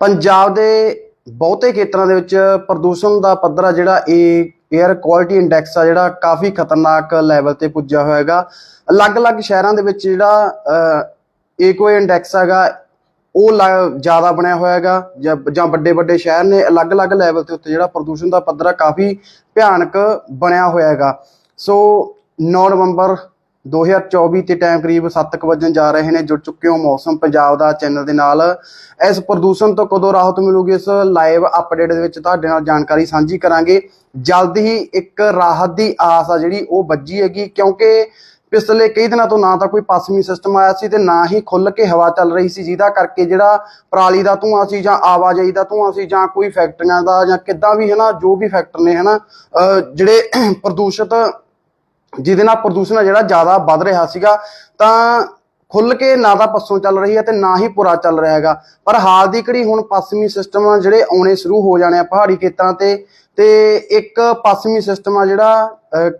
ਪੰਜਾਬ ਦੇ ਬਹੁਤੇ ਖੇਤਰਾਂ ਦੇ ਵਿੱਚ ਪ੍ਰਦੂਸ਼ਣ ਦਾ ਪੱਧਰ ਆ ਜਿਹੜਾ ਇਹ 에ਅਰ ਕੁਆਲਿਟੀ ਇੰਡੈਕਸ ਆ ਜਿਹੜਾ ਕਾਫੀ ਖਤਰਨਾਕ ਲੈਵਲ ਤੇ ਪੁੱਜਾ ਹੋਇਆ ਹੈਗਾ। ਅਲੱਗ-ਅਲੱਗ ਸ਼ਹਿਰਾਂ ਦੇ ਵਿੱਚ ਜਿਹੜਾ ਏਕੋ ਇੰਡੈਕਸ ਹੈਗਾ, ਉਹ ਲ- ਜ਼ਿਆਦਾ ਬਣਿਆ ਹੋਇਆ ਹੈਗਾ। ਜਾਂ ਜਾਂ ਵੱਡੇ ਵੱਡੇ ਸ਼ਹਿਰ ਨੇ ਅਲੱਗ-ਅਲੱਗ ਲੈਵਲ ਤੇ ਉੱਤੇ ਜਿਹੜਾ ਪ੍ਰਦੂਸ਼ਣ ਦਾ ਪੱਧਰ ਆ ਕਾਫੀ ਭਿਆਨਕ ਬਣਿਆ ਹੋਇਆ ਹੈਗਾ। ਸੋ 9 ਨਵੰਬਰ 2024 ਤੇ ਟਾਈਮ ਕਰੀਬ 7:00 ਵਜਣ ਜਾ ਰਹੇ ਨੇ, ਜੁੜ ਚੁੱਕੇ ਹੋ ਮੌਸਮ ਪੰਜਾਬ ਦਾ ਚੈਨਲ ਦੇ ਨਾਲ। ਇਸ ਪ੍ਰਦੂਸ਼ਣ ਤੋਂ ਕਦੋਂ ਰਾਹਤ ਮਿਲੂਗੀ? ਇਸ ਲਾਈਵ ਅਪਡੇਟ ਦੇ ਵਿੱਚ ਤੁਹਾਡੇ ਨਾਲ ਜਾਣਕਾਰੀ ਸਾਂਝੀ ਕਰਾਂਗੇ। ਜਲਦ ਹੀ ਇੱਕ ਰਾਹਤ ਦੀ ਆਸ ਆ ਜਿਹੜੀ, ਉਹ ਵੱਜੀ ਹੈਗੀ, ਕਿਉਂਕਿ ਪਿਛਲੇ ਕਈ ਦਿਨਾਂ ਤੋਂ ਨਾ ਤਾਂ ਕੋਈ ਪੱਛਮੀ ਸਿਸਟਮ ਆਇਆ ਸੀ ਤੇ ਨਾ ਹੀ ਖੁੱਲ ਕੇ ਹਵਾ ਚੱਲ ਰਹੀ ਸੀ, ਜਿਹਦਾ ਕਰਕੇ ਜਿਹੜਾ ਪਰਾਲੀ ਦਾ ਧੂਆਂ ਸੀ ਜਾਂ ਆਵਾਜਾਈ ਦਾ ਧੂਆਂ ਸੀ ਜਾਂ ਕੋਈ ਫੈਕਟਰੀਆਂ ਦਾ ਜਾਂ ਕਿੱਦਾਂ ਵੀ ਹਨਾ, ਜੋ ਵੀ ਫੈਕਟਰ ਨੇ ਹਨਾ, ਅਹ ਜਿਹੜੇ ਪ੍ਰਦੂਸ਼ਿਤ ਜਿਹਦੇ ਨਾਲ ਪ੍ਰਦੂਸ਼ਣ ਆ ਜਿਹੜਾ ਜ਼ਿਆਦਾ ਵੱਧ ਰਿਹਾ ਸੀਗਾ, ਤਾਂ ਖੁੱਲ ਕੇ ਨਾ ਤਾਂ ਪੱਸੋਂ ਚੱਲ ਰਹੀ ਹੈ ਤੇ ਨਾ ਹੀ ਪੁਰਾ ਚੱਲ ਰਿਹਾ ਹੈਗਾ। ਪਰ ਹਾਲ ਦੀ ਘੜੀ ਹੁਣ ਪੱਛਮੀ ਸਿਸਟਮ ਆ, ਜਿਹੜੇ ਆਉਣੇ ਸ਼ੁਰੂ ਹੋ ਜਾਣੇ ਆ ਪਹਾੜੀ ਖੇਤਾਂ ਤੇ ਤੇ ਇੱਕ ਪੱਛਮੀ ਸਿਸਟਮ ਆ ਜਿਹੜਾ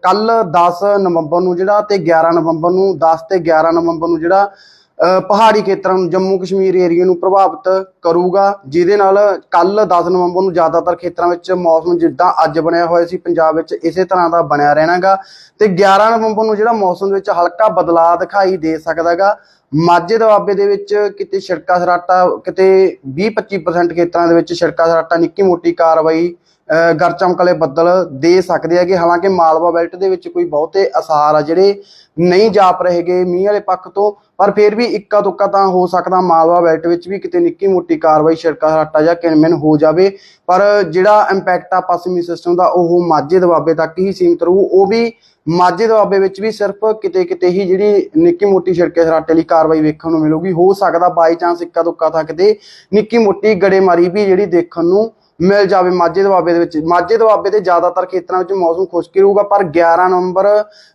ਕੱਲ 10 ਨਵੰਬਰ ਨੂੰ ਜਿਹੜਾ ਤੇ 11 ਨਵੰਬਰ ਨੂੰ 10 ਤੇ 11 ਨਵੰਬਰ ਨੂੰ ਜਿਹੜਾ ਪਹਾੜੀ ਖੇਤਰਾਂ ਨੂੰ, ਜੰਮੂ ਕਸ਼ਮੀਰ ਏਰੀਆ ਨੂੰ ਪ੍ਰਭਾਵਿਤ ਕਰੂਗਾ, ਜਿਹਦੇ ਨਾਲ ਕੱਲ 10 ਨਵੰਬਰ ਨੂੰ ਜ਼ਿਆਦਾਤਰ ਖੇਤਰਾਂ ਵਿੱਚ ਮੌਸਮ ਜਿੱਦਾਂ ਅੱਜ ਬਣਿਆ ਹੋਇਆ ਸੀ, ਪੰਜਾਬ ਵਿੱਚ ਇਸੇ ਤਰ੍ਹਾਂ ਦਾ ਬਣਿਆ ਰਹਿਣਾਗਾ। ਤੇ 11 ਨਵੰਬਰ ਨੂੰ ਜਿਹੜਾ ਮੌਸਮ ਦੇ ਵਿੱਚ ਹਲਕਾ ਬਦਲਾਅ ਦਿਖਾਈ ਦੇ ਸਕਦਾਗਾ। ਮਾਝੇ ਦੁਆਬੇ ਦੇ ਵਿੱਚ ਕਿਤੇ ਛਿੜਕਾ ਸਰਾਟਾ, ਕਿਤੇ 20-25% ਖੇਤਰਾਂ ਦੇ ਵਿੱਚ ਛਿੜਕਾ ਸਰਾਟਾ, ਨਿੱਕੀ ਮੋਟੀ ਕਾਰਵਾਈ ਗਰਚਮਕ ਵਾਲੇ ਬੱਦਲ ਦੇ ਸਕਦੇ ਹੈਗੇ। ਹਾਲਾਂਕਿ ਮਾਲਵਾ ਬੈਲਟ ਦੇ ਵਿੱਚ ਕੋਈ ਬਹੁਤੇ ਅਸਾਰ ਆ ਜਿਹੜੇ ਨਹੀਂ ਜਾਪ ਰਹੇਗੇ ਮੀਂਹ ਵਾਲੇ ਪੱਖ ਤੋਂ, ਪਰ ਫਿਰ ਵੀ ਇੱਕਾ ਦੁੱਕਾ ਤਾਂ ਹੋ ਸਕਦਾ ਮਾਲਵਾ ਬੈਲਟ ਵਿੱਚ ਵੀ ਕਿਤੇ ਨਿੱਕੀ ਮੋਟੀ ਕਾਰਵਾਈ ਛਿੜਕਾ ਸਰਾਟਾ ਜਾਂ ਕਿਨਮਿਨ ਹੋ ਜਾਵੇ। ਪਰ ਜਿਹੜਾ ਇੰਪੈਕਟ ਆ ਪੱਛਮੀ ਸਿਸਟਮ ਦਾ, ਉਹ ਮਾਝੇ ਦੁਆਬੇ ਤੱਕ ਹੀ ਸੀਮਿਤ ਰਹੂ। ਉਹ ਵੀ ਮਾਝੇ ਦੁਆਬੇ ਵਿੱਚ ਵੀ ਸਿਰਫ ਕਿਤੇ ਕਿਤੇ ਹੀ ਜਿਹੜੀ ਨਿੱਕੀ ਮੋਟੀ ਛਿੜਕੇ ਸਰਾਟੇ ਲਈ ਕਾਰਵਾਈ ਵੇਖਣ ਨੂੰ ਮਿਲੂਗੀ। ਹੋ ਸਕਦਾ ਬਾਈ ਚਾਂਸ ਇੱਕਾ ਦੁੱਕਾ ਤਾਂ ਕਿਤੇ ਨਿੱਕੀ ਮੋਟੀ ਗੜੇਮਾਰੀ ਵੀ ਜਿਹੜੀ ਦੇਖਣ ਨੂੰ ਮਿਲ ਜਾਵੇ ਮਾਝੇ ਦੁਆਬੇ ਦੇ ਵਿੱਚ। ਮਾਝੇ ਦੁਆਬੇ ਦੇ ਜ਼ਿਆਦਾਤਰ ਖੇਤਰਾਂ ਵਿੱਚ ਮੌਸਮ ਖੁਸ਼ਕ ਹੀ ਰਹੂਗਾ ਪਰ 11 ਨਵੰਬਰ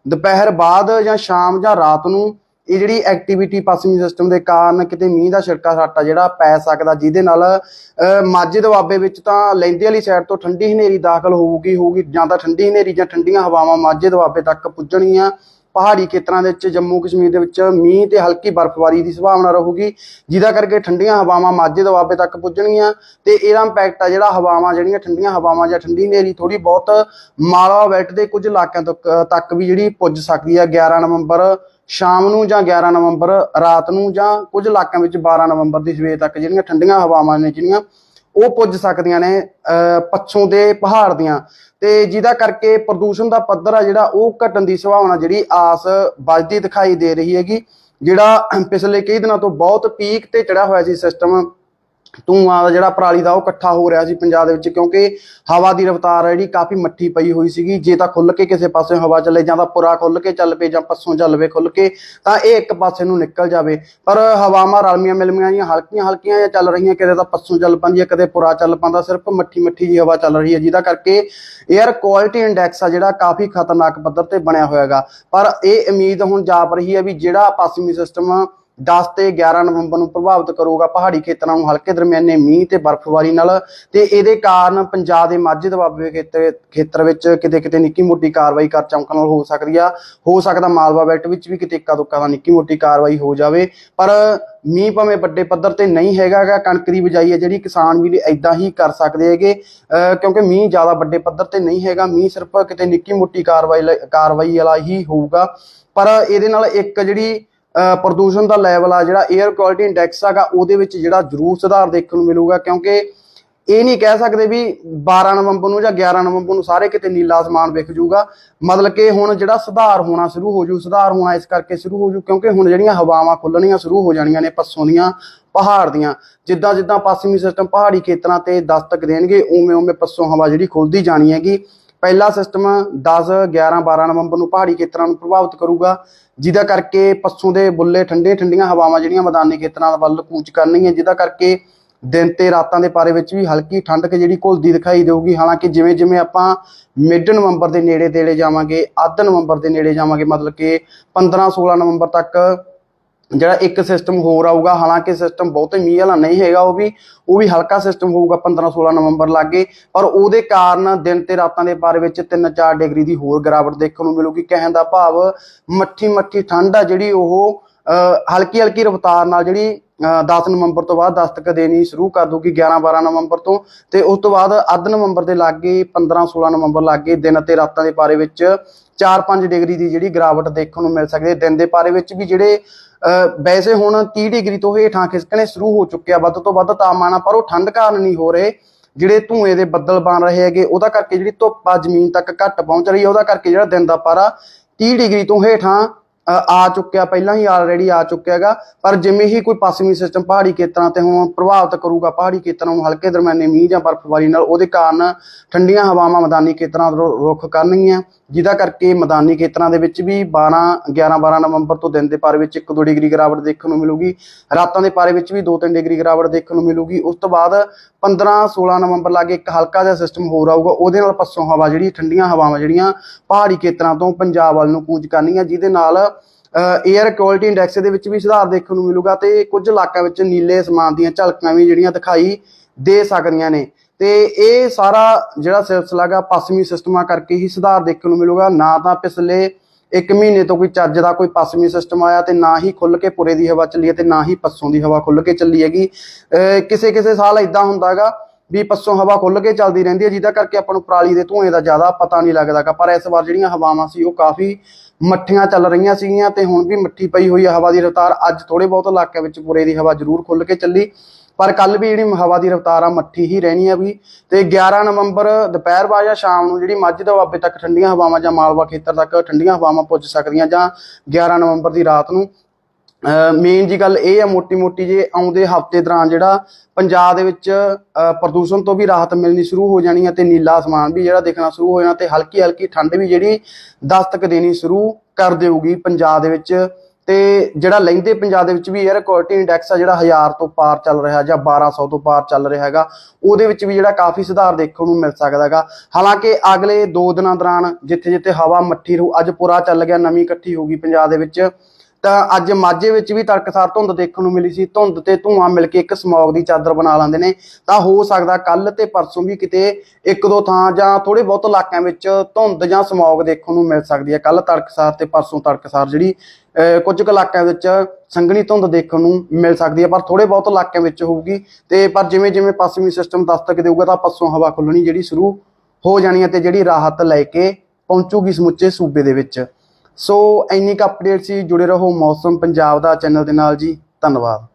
ਦੁਪਹਿਰ ਬਾਅਦ ਜਾਂ ਸ਼ਾਮ ਜਾਂ ਰਾਤ ਨੂੰ ਇਹ ਜਿਹੜੀ ਐਕਟੀਵਿਟੀ ਪਾਸਿੰਗ ਸਿਸਟਮ ਦੇ ਕਾਰਨ ਕਿਤੇ ਮੀਂਹ ਦਾ ਛਿੜਕਾ ਛਾਟਾ ਜਿਹੜਾ ਪੈ ਸਕਦਾ ਜਿਹਦੇ ਨਾਲ ਅਹ, ਮਾਝੇ ਦੁਆਬੇ ਵਿੱਚ ਤਾਂ ਲੈਂਦੇ ਵਾਲੀ ਸਾਈਡ ਤੋਂ ਠੰਡੀ ਹਨੇਰੀ ਦਾਖਲ ਹੋਊਗੀ ਹੋਊਗੀ ਜਾਂ ਤਾਂ ਠੰਡੀ ਹਨੇਰੀ ਜਾਂ ਠੰਡੀਆਂ ਹਵਾਵਾਂ ਮਾਝੇ ਦੁਆਬੇ ਤੱਕ ਪੁੱਜਣਗੀਆਂ। ਪਹਾੜੀ ਖੇਤਰਾਂ ਦੇ ਵਿੱਚ ਜੰਮੂ ਕਸ਼ਮੀਰ ਦੇ ਵਿੱਚ ਮੀਂਹ ਤੇ ਹਲਕੀ ਬਰਫ਼ਬਾਰੀ ਦੀ ਸੰਭਾਵਨਾ ਰਹੂਗੀ ਜਿਹਦਾ ਕਰਕੇ ਠੰਡੀਆਂ ਹਵਾਵਾਂ ਮਾਝੇ ਦੁਆਬੇ ਤੱਕ ਪੁੱਜਣਗੀਆਂ ਤੇ ਇਹਦਾ ਇੰਪੈਕਟ ਆ ਜਿਹੜਾ ਹਵਾਵਾਂ ਜਿਹੜੀਆਂ ਠੰਡੀਆਂ ਹਵਾਵਾਂ ਜਾਂ ਠੰਡੀ ਹਨੇਰੀ ਥੋੜੀ ਬਹੁਤ ਮਾਲਵਾ ਬੈਲਟ ਦੇ ਕੁਝ ਇਲਾਕਿਆਂ ਤੱਕ ਤੱਕ ਵੀ ਜਿਹੜੀ ਪੁੱਜ ਸਕਦੀ ਹੈ 11 ਨਵੰਬਰ ਸ਼ਾਮ ਨੂੰ ਜਾਂ 11 ਨਵੰਬਰ ਰਾਤ ਨੂੰ ਜਾਂ ਕੁਝ ਇਲਾਕਿਆਂ ਵਿੱਚ 12 ਨਵੰਬਰ ਦੀ ਸਵੇਰ ਤੱਕ ਜਿਹੜੀਆਂ ਠੰਡੀਆਂ ਹਵਾਵਾਂ ਨੇ ਜਿਹੜੀਆਂ ਉਹ ਪੁੱਜ ਸਕਦੀਆਂ ਨੇ ਅਹ, ਪੱਛੋਂ ਦੇ ਪਹਾੜ ਦੀਆਂ। ਤੇ ਜਿਹਦਾ ਕਰਕੇ ਪ੍ਰਦੂਸ਼ਣ ਦਾ ਪੱਧਰ ਆ ਜਿਹੜਾ, ਉਹ ਘਟਣ ਦੀ ਸੰਭਾਵਨਾ ਜਿਹੜੀ ਆਸ ਵੱਜਦੀ ਦਿਖਾਈ ਦੇ ਰਹੀ ਹੈਗੀ, ਜਿਹੜਾ ਪਿਛਲੇ ਕਈ ਦਿਨਾਂ ਤੋਂ ਬਹੁਤ ਪੀਕ ਤੇ ਚੜਿਆ ਹੋਇਆ ਸੀ ਸਿਸਟਮ ਧੂਆਂ ਦਾ ਜਿਹੜਾ ਪਰਾਲੀ ਦਾ ਉਹ ਇਕੱਠਾ ਹੋ ਰਿਹਾ ਸੀ ਪੰਜਾਬ ਦੇ ਵਿੱਚ ਕਿਉਂਕਿ ਹਵਾ ਦੀ ਰਫ਼ਤਾਰ ਜਿਹੜੀ ਕਾਫੀ ਮੱਠੀ ਪਈ ਹੋਈ ਸੀਗੀ। ਜੇ ਤਾਂ ਖੁੱਲ ਕੇ ਕਿਸੇ ਪਾਸੇ ਹਵਾ ਚੱਲੇ ਜਾਂ ਤਾਂ ਪੁਰਾ ਖੁੱਲ ਕੇ ਚੱਲ ਪਏ ਜਾਂ ਪੱਸੋਂ ਚੱਲ ਪਏ ਖੁੱਲ ਕੇ, ਤਾਂ ਇਹ ਇੱਕ ਪਾਸੇ ਨੂੰ ਨਿਕਲ ਜਾਵੇ। ਪਰ ਹਵਾਵਾਂ ਰਲਮੀਆਂ ਮਿਲਮੀਆਂ ਜੀਆਂ ਹਲਕੀਆਂ ਹਲਕੀਆਂ ਜਿਹਾ ਚੱਲ ਰਹੀਆਂ, ਕਿਤੇ ਤਾਂ ਪੱਸੋਂ ਚੱਲ ਪੈਂਦੀ ਕਦੇ ਪੁਰਾ ਚੱਲ ਪੈਂਦਾ, ਸਿਰਫ ਮੱਠੀ ਮੱਠੀ ਜੀ ਹਵਾ ਚੱਲ ਰਹੀ ਹੈ, ਜਿਹਦਾ ਕਰਕੇ 에ਅਰ ਕੁਆਲਿਟੀ ਇੰਡੈਕਸ ਆ ਜਿਹੜਾ ਕਾਫੀ ਖਤਰਨਾਕ ਪੱਧਰ ਤੇ ਬਣਿਆ ਹੋਇਆਗਾ। ਪਰ ਇਹ ਉਮੀਦ ਹੁਣ ਜਾਪ ਰਹੀ ਹੈ ਵੀ ਜਿਹੜਾ ਪੱਛਮੀ ਸਿਸਟਮ 10 ਤੇ 11 ਨਵੰਬਰ ਨੂੰ ਪ੍ਰਭਾਵਿਤ ਕਰੂਗਾ ਪਹਾੜੀ ਖੇਤਰਾਂ ਨੂੰ ਹਲਕੇ ਦਰਮਿਆਨੇ ਮੀਂਹ ਤੇ ਬਰਫ਼ਬਾਰੀ ਨਾਲ ਤੇ ਇਹਦੇ ਕਾਰਨ ਪੰਜਾਬ ਦੇ ਮਾਝੇ ਦੁਆਬੇ ਖੇਤਰ ਖੇਤਰ ਵਿੱਚ ਕਿਤੇ ਕਿਤੇ ਨਿੱਕੀ ਮੋਟੀ ਕਾਰਵਾਈ ਕਰ ਚਮਕਣ ਨਾਲ ਹੋ ਸਕਦੀ ਆ। ਹੋ ਸਕਦਾ ਮਾਲਵਾ ਬੈਲਟ ਵਿੱਚ ਵੀ ਕਿਤੇ ਇੱਕਾ ਦੁੱਕਾ ਦਾ ਨਿੱਕੀ ਮੋਟੀ ਕਾਰਵਾਈ ਹੋ ਜਾਵੇ, ਪਰ ਮੀਂਹ ਭਾਵੇਂ ਵੱਡੇ ਪੱਧਰ ਤੇ ਨਹੀਂ ਹੈਗਾਗਾ ਕਣਕ ਦੀ ਬਿਜਾਈ ਹੈ ਜਿਹੜੀ ਕਿਸਾਨ ਵੀ ਐਦਾਂ ਹੀ ਕਰ ਸਕਦੇ ਹੈਗੇ। ਕਿਉਂਕਿ ਮੀਂਹ ਜ਼ਿਆਦਾ ਵੱਡੇ ਪੱਧਰ ਤੇ ਨਹੀਂ ਹੈਗਾ, ਮੀਂਹ ਸਿਰਫ ਕਿਤੇ ਨਿੱਕੀ ਮੋਟੀ ਕਾਰਵਾਈ ਲਈ- ਕਾਰਵਾਈ ਵਾਲਾ ਹੀ ਹੋਊਗਾ। ਪਰ ਇਹਦੇ ਨਾਲ ਇੱਕ ਜਿਹੜੀ ਪ੍ਰਦੂਸ਼ਣ ਦਾ ਲੈਵਲ ਆ, ਜਿਹੜਾ 에ਅਰ ਕੁਆਲਿਟੀ ਇੰਡੈਕਸ ਹੈਗਾ, ਉਹਦੇ ਵਿੱਚ ਜਿਹੜਾ ਜ਼ਰੂਰ ਸੁਧਾਰ ਦੇਖਣ ਨੂੰ ਮਿਲੂਗਾ, ਕਿਉਂਕਿ ਇਹ ਨਹੀਂ ਕਹਿ ਸਕਦੇ ਵੀ 12 ਨਵੰਬਰ ਨੂੰ ਜਾਂ 11 ਨਵੰਬਰ ਨੂੰ ਸਾਰੇ ਕਿਤੇ ਨੀਲਾ ਅਸਮਾਨ ਵਿਖ ਜੂਗਾ ਮਤਲਬ ਕਿ ਹੁਣ ਜਿਹੜਾ ਸੁਧਾਰ ਹੋਣਾ ਸ਼ੁਰੂ ਹੋ ਜੂ ਸੁਧਾਰ ਹੋਣਾ ਇਸ ਕਰਕੇ ਸ਼ੁਰੂ ਹੋ ਜੂ ਕਿਉਂਕਿ ਹੁਣ ਜਿਹੜੀਆਂ ਹਵਾਵਾਂ ਖੁੱਲਣੀਆਂ ਸ਼ੁਰੂ ਹੋ ਜਾਣੀਆਂ ਨੇ, ਪੱਸੋਂ ਦੀਆਂ, ਪਹਾੜ ਦੀਆਂ ਜਿੱਦਾਂ ਜਿੱਦਾਂ ਪੱਛਮੀ ਸਿਸਟਮ ਪਹਾੜੀ ਖੇਤਰਾਂ ਤੇ ਦਸਤਕ ਦੇਣਗੇ ਉਵੇਂ ਉਵੇਂ ਪੱਸੋਂ ਹਵਾ ਜਿਹੜੀ ਖੁੱਲਦੀ ਜਾਣੀ ਹੈਗੀ। ਪਹਿਲਾ ਸਿਸਟਮ 10 11 12 ਨਵੰਬਰ ਨੂੰ ਪਹਾੜੀ ਖੇਤਰਾਂ ਨੂੰ ਪ੍ਰਭਾਵਿਤ ਕਰੂਗਾ, ਜਿਹਦਾ ਕਰਕੇ ਪੱਸੋਂ ਦੇ ਬੁੱਲੇ ਠੰਡੇ, ਠੰਡੀਆਂ ਹਵਾਵਾਂ ਜਿਹੜੀਆਂ ਮੈਦਾਨੀ ਖੇਤਰਾਂ ਵੱਲ ਕੂਚ ਕਰਨਗੀਆਂ, ਜਿਹਦਾ ਕਰਕੇ ਦਿਨ ਤੇ ਰਾਤਾਂ ਦੇ ਪਾਰੇ ਵਿੱਚ ਵੀ ਹਲਕੀ ਠੰਡਕ ਜਿਹੜੀ ਘੁਲਦੀ ਦਿਖਾਈ ਦੇਊਗੀ। ਹਾਲਾਂਕਿ ਜਿਵੇਂ ਜਿਵੇਂ ਆਪਾਂ ਮਿਡ ਨਵੰਬਰ ਦੇ ਨੇੜੇ ਤੇੜੇ ਜਾਵਾਂਗੇ, ਅੱਧ ਨਵੰਬਰ ਦੇ ਨੇੜੇ ਜਾਵਾਂਗੇ, ਮਤਲਬ ਕਿ 15 16 ਨਵੰਬਰ ਤੱਕ ਜਿਹੜਾ ਇੱਕ ਸਿਸਟਮ ਹੋਰ ਆਊਗਾ, ਹਾਲਾਂਕਿ ਸਿਸਟਮ ਬਹੁਤੇ ਮੀਂਹ ਵਾਲਾ ਨਹੀਂ ਹੈਗਾ ਉਹ ਵੀ ਉਹ ਵੀ ਹਲਕਾ ਸਿਸਟਮ ਹੋਊਗਾ 15 16 ਨਵੰਬਰ ਲਾਗੇ, ਪਰ ਉਹਦੇ ਕਾਰਨ ਦਿਨ ਤੇ ਰਾਤਾਂ ਦੇ ਪਾਰੇ ਵਿੱਚ 3-4 ਡਿਗਰੀ ਦੀ ਹੋਰ ਗਿਰਾਵਟ ਦੇਖਣ ਨੂੰ ਮਿਲੂਗੀ। ਕਹਿਣ ਦਾ ਭਾਵ ਮੱਠੀ ਮੱਠੀ ਠੰਡ ਆ ਜਿਹੜੀ ਉਹ ਹਲਕੀ ਹਲਕੀ ਰਫ਼ਤਾਰ ਨਾਲ ਜਿਹੜੀ ਅ, 10 ਨਵੰਬਰ ਤੋਂ ਬਾਅਦ ਦਸਤਕ ਦੇਣੀ ਸ਼ੁਰੂ ਕਰ ਦੂਗੀ 11 12 ਨਵੰਬਰ ਤੋਂ। ਤੇ ਉਸ ਤੋਂ ਬਾਅਦ ਅੱਧ ਨਵੰਬਰ ਦੇ ਲਾਗੇ 15 16 ਨਵੰਬਰ ਲਾਗੇ ਦਿਨ ਅਤੇ ਰਾਤਾਂ ਦੇ ਪਾਰੇ ਵਿੱਚ 4-5 ਡਿਗਰੀ ਦੀ ਜਿਹੜੀ ਗਿਰਾਵਟ ਦੇਖਣ ਨੂੰ ਮਿਲ ਸਕਦੀ ਹੈ। ਦਿਨ ਦੇ ਪਾਰੇ ਵਿੱਚ ਵੀ ਜਿਹੜੇ ਵੈਸੇ ਹੁਣ 30 ਡਿਗਰੀ ਤੋਂ ਹੇਠਾਂ ਖਿਸਕਣੇ ਸ਼ੁਰੂ ਹੋ ਚੁੱਕੇ ਆ। ਵੱਧ ਤੋਂ ਵੱਧ ਤਾਪਮਾਨ ਆ ਪਰ ਉਹ ਠੰਡ ਕਾਰਨ ਨਹੀਂ ਹੋ ਰਹੇ। ਜਿਹੜੇ ਧੂਏ ਦੇ ਬੱਦਲ ਬਣ ਰਹੇ ਹੈਗੇ ਉਹਦਾ ਕਰਕੇ ਜਿਹੜੀ ਧੁੱਪ ਆ ਜ਼ਮੀਨ ਤੱਕ ਘੱਟ ਪਹੁੰਚ ਰਹੀ ਹੈ। ਉਹਦਾ ਕਰਕੇ ਜਿਹੜਾ ਦਿਨ ਦਾ ਪਾਰਾ 30 ਡਿਗਰੀ ਤੋਂ ਹੇਠਾਂ ਆ ਚੁੱਕਿਆ, ਪਹਿਲਾਂ ਹੀ ਆਲਰੇਡੀ ਆ ਚੁੱਕਿਆ ਹੈਗਾ, ਪਰ ਜਿਵੇਂ ਹੀ ਕੋਈ ਪੱਛਮੀ ਸਿਸਟਮ ਪਹਾੜੀ ਖੇਤਰਾਂ ਤੇ ਹੁਣ ਪ੍ਰਭਾਵਿਤ ਕਰੂਗਾ, ਪਹਾੜੀ ਖੇਤਰਾਂ ਨੂੰ ਹਲਕੇ ਦਰਮਿਆਨੇ ਮੀਂਹ ਜਾਂ ਬਰਫ਼ਬਾਰੀ ਨਾਲ, ਉਹਦੇ ਕਾਰਨ ਠੰਡੀਆਂ ਹਵਾਵਾਂ ਮੈਦਾਨੀ ਖੇਤਰਾਂ ਤੋਂ ਰੁੱਖ ਕਰਨਗੀਆਂ, ਜਿਹਦਾ ਕਰਕੇ ਮੈਦਾਨੀ ਖੇਤਰਾਂ ਦੇ ਵਿੱਚ ਵੀ 12 11 12 ਨਵੰਬਰ ਤੋਂ ਦਿਨ ਦੇ ਪਾਰੇ ਵਿੱਚ 1-2 ਡਿਗਰੀ ਗਿਰਾਵਟ ਦੇਖਣ ਨੂੰ ਮਿਲੂਗੀ, ਰਾਤਾਂ ਦੇ ਪਾਰੇ ਵਿੱਚ ਵੀ 2-3 ਡਿਗਰੀ ਗਿਰਾਵਟ ਦੇਖਣ ਨੂੰ ਮਿਲੂਗੀ, ਉਸ ਤੋਂ ਬਾਅਦ 15-16 ਨਵੰਬਰ ਲਾਗੇ ਇੱਕ ਹਲਕਾ ਜਿਹਾ ਸਿਸਟਮ ਹੋਰ ਆਊਗਾ, ਉਹਦੇ ਨਾਲ ਪੱਸੋਂ ਹਵਾ ਜਿਹੜੀ, ਠੰਡੀਆਂ ਹਵਾਵਾਂ ਜਿਹੜੀਆਂ ਪਹਾੜੀ ਖੇਤਰਾਂ ਤੋਂ ਪੰਜਾਬ ਵੱਲ ਨੂੰ ਕੂਚ ਕਰਨਗੀਆਂ, ਜਿਹਦੇ ਨਾਲ 에ਅਰ ਕੁਆਲਿਟੀ ਇੰਡੈਕਸ ਦੇ ਵਿੱਚ ਵੀ ਸੁਧਾਰ ਦੇਖਣ ਨੂੰ ਮਿਲੂਗਾ ਤੇ ਕੁਝ ਇਲਾਕਿਆਂ ਵਿੱਚ ਨੀਲੇ ਸਮਾਨ ਦੀਆਂ ਝਲਕਾਂ ਵੀ ਜਿਹੜੀਆਂ ਦਿਖਾਈ ਦੇ ਸਕਦੀਆਂ ਨੇ। ਤੇ ਇਹ ਸਾਰਾ ਜਿਹੜਾ ਸਿਲਸਿਲਾ ਗਾ ਪੱਛਮੀ ਸਿਸਟਮਾਂ ਕਰਕੇ ਹੀ ਸੁਧਾਰ ਦੇਖਣ ਨੂੰ ਮਿਲੂਗਾ। ਨਾ ਤਾਂ ਪਿਛਲੇ ਇੱਕ ਮਹੀਨੇ ਤੋਂ ਕੋਈ ਚੱਜ ਦਾ ਕੋਈ ਪੱਛਮੀ ਸਿਸਟਮ ਆਇਆ ਤੇ ਨਾ ਹੀ ਖੁੱਲ ਕੇ ਪੁਰੇ ਦੀ ਹਵਾ ਚੱਲੀ ਹੈ ਤੇ ਨਾ ਹੀ ਪੱਸੋਂ ਦੀ ਹਵਾ ਖੁੱਲ ਕੇ ਚੱਲੀ ਹੈਗੀ। ਕਿਸੇ ਕਿਸੇ ਸਾਲ ਇਦਾਂ ਹੁੰਦਾਗਾ ਵੀ ਪੱਸੋਂ ਹਵਾ ਖੁੱਲ ਕੇ ਚੱਲਦੀ ਰਹਿੰਦੀ ਹੈ, ਜਿਹਦਾ ਕਰਕੇ ਆਪਾਂ ਨੂੰ ਪਰਾਲੀ ਦੇ ਧੂਏ ਦਾ ਜ਼ਿਆਦਾ ਪਤਾ ਨਹੀਂ ਲੱਗਦਾਗਾ ਪਰ ਇਸ ਵਾਰ ਜਿਹੜੀਆਂ ਹਵਾਵਾਂ ਸੀ, ਉਹ ਕਾਫੀ ਮੱਠੀਆਂ ਚੱਲ ਰਹੀਆਂ ਸੀਗੀਆਂ ਤੇ ਹੁਣ ਵੀ ਮੱਠੀ ਪਈ ਹੋਈ ਹੈ ਹਵਾ ਦੀ ਰਫ਼ਤਾਰ। ਅੱਜ ਥੋੜੇ ਬਹੁਤ ਇਲਾਕਿਆਂ ਵਿੱਚ ਪੁਰੇ ਦੀ ਹਵਾ ਜ਼ਰੂਰ ਖੁੱਲ ਕੇ ਚੱਲੀ, ਪਰ ਕੱਲ ਵੀ ਜਿਹੜੀ ਹਵਾ ਦੀ ਰਫ਼ਤਾਰ ਆ, ਮੱਠੀ ਹੀ ਰਹਿਣੀ ਆ ਵੀ। ਤੇ 11 ਨਵੰਬਰ ਦੁਪਹਿਰ ਬਾਅਦ ਜਾਂ ਸ਼ਾਮ ਨੂੰ ਜਿਹੜੀ ਮੱਝ ਦੁਆਬੇ ਤੱਕ ਠੰਡੀਆਂ ਹਵਾਵਾਂ ਜਾਂ ਮਾਲਵਾ ਖੇਤਰ ਤੱਕ ਠੰਡੀਆਂ ਹਵਾਵਾਂ ਪੁੱਜ ਸਕਦੀਆਂ ਜਾਂ 11 ਨਵੰਬਰ ਦੀ ਰਾਤ ਨੂੰ ਮੇਨ ਜੀ ਗੱਲ ਇਹ ਆ ਮੋਟੀ ਮੋਟੀ ਜੇ ਆਉਂਦੇ ਹਫ਼ਤੇ ਦੌਰਾਨ ਜਿਹੜਾ ਪੰਜਾਬ ਦੇ ਵਿੱਚ ਪ੍ਰਦੂਸ਼ਣ ਤੋਂ ਵੀ ਰਾਹਤ ਮਿਲਣੀ ਸ਼ੁਰੂ ਹੋ ਜਾਣੀ ਹੈ ਤੇ ਨੀਲਾ ਅਸਮਾਨ ਵੀ ਜਿਹੜਾ ਦੇਖਣਾ ਸ਼ੁਰੂ ਹੋ ਜਾਣਾ ਤੇ ਹਲਕੀ ਹਲਕੀ ਠੰਡ ਵੀ ਜਿਹੜੀ ਦਸਤਕ ਦੇਣੀ ਸ਼ੁਰੂ ਕਰ ਦੇਊਗੀ ਪੰਜਾਬ ਦੇ ਵਿੱਚ। ਤੇ ਜਿਹੜਾ ਲਹਿੰਦੇ ਪੰਜਾਬ ਦੇ ਵਿੱਚ ਵੀ 에ਅਰ ਕੁਆਲਿਟੀ ਇੰਡੈਕਸ ਆ ਜਿਹੜਾ 1000 ਤੋਂ ਪਾਰ ਚੱਲ ਰਿਹਾ ਜਾਂ 1200 ਤੋਂ ਪਾਰ ਚੱਲ ਰਿਹਾ ਹੈਗਾ, ਉਹਦੇ ਵਿੱਚ ਵੀ ਜਿਹੜਾ ਕਾਫੀ ਸੁਧਾਰ ਦੇਖਣ ਨੂੰ ਮਿਲ ਸਕਦਾ ਹੈਗਾ। ਹਾਲਾਂਕਿ ਅਗਲੇ 2 ਦਿਨਾਂ ਦੌਰਾਨ ਜਿੱਥੇ ਜਿੱਥੇ ਹਵਾ ਮੱਠੀ ਰਹੂ ਅੱਜ ਪੂਰਾ ਚੱਲ ਗਿਆ, ਨਵੀਂ ਇਕੱਠੀ ਹੋਊਗੀ ਪੰਜਾਬ ਦੇ ਵਿੱਚ ਤਾਂ ਅੱਜ ਮਾਝੇ ਵਿੱਚ ਵੀ ਤੜਕਸਾਰ ਧੁੰਦ ਦੇਖਣ ਨੂੰ ਮਿਲੀ ਸੀ। ਧੁੰਦ ਤੇ ਧੂਆਂ ਮਿਲ ਕੇ ਇੱਕ ਸਮੌਗ ਦੀ ਚਾਦਰ ਬਣਾ ਲੈਂਦੇ ਨੇ। ਤਾਂ ਹੋ ਸਕਦਾ ਕੱਲ ਤੇ ਪਰਸੋਂ ਵੀ ਕਿਤੇ ਇੱਕ ਦੋ ਥਾਂ ਜਾਂ ਥੋੜੇ ਬਹੁਤ ਇਲਾਕਿਆਂ ਵਿੱਚ ਧੁੰਦ ਜਾਂ ਸਮੌਗ ਦੇਖਣ ਨੂੰ ਮਿਲ ਸਕਦੀ ਹੈ। ਕੱਲ ਤੜਕਸਾਰ ਤੇ ਪਰਸੋਂ ਤੜਕਸਾਰ ਜਿਹੜੀ, ਅਹ, ਕੁਝ ਕੁ ਇਲਾਕਿਆਂ ਵਿੱਚ ਸੰਘਣੀ ਧੁੰਦ ਦੇਖਣ ਨੂੰ ਮਿਲ ਸਕਦੀ ਹੈ। ਪਰ ਥੋੜੇ ਬਹੁਤ ਇਲਾਕਿਆਂ ਵਿੱਚ ਹੋਊਗੀ ਤੇ ਪਰ ਜਿਵੇਂ ਜਿਵੇਂ ਪੱਛਮੀ ਸਿਸਟਮ ਦਸਤਕ ਦੇਊਗਾ ਤਾਂ ਪੱਸੋਂ ਹਵਾ ਖੁੱਲਣੀ ਜਿਹੜੀ ਸ਼ੁਰੂ ਹੋ ਜਾਣੀ ਹੈ ਤੇ ਜਿਹੜੀ ਰਾਹਤ ਲੈ ਕੇ ਪਹੁੰਚੂਗੀ ਸਮੁੱਚੇ ਸੂਬੇ ਦੇ ਵਿੱਚ। ਸੋ ਇੰਨੀ ਕੁ ਅਪਡੇਟ ਸੀ ਜੁੜੇ ਰਹੋ ਮੌਸਮ ਪੰਜਾਬ ਦਾ ਚੈਨਲ ਦੇ ਨਾਲ ਜੀ, ਧੰਨਵਾਦ।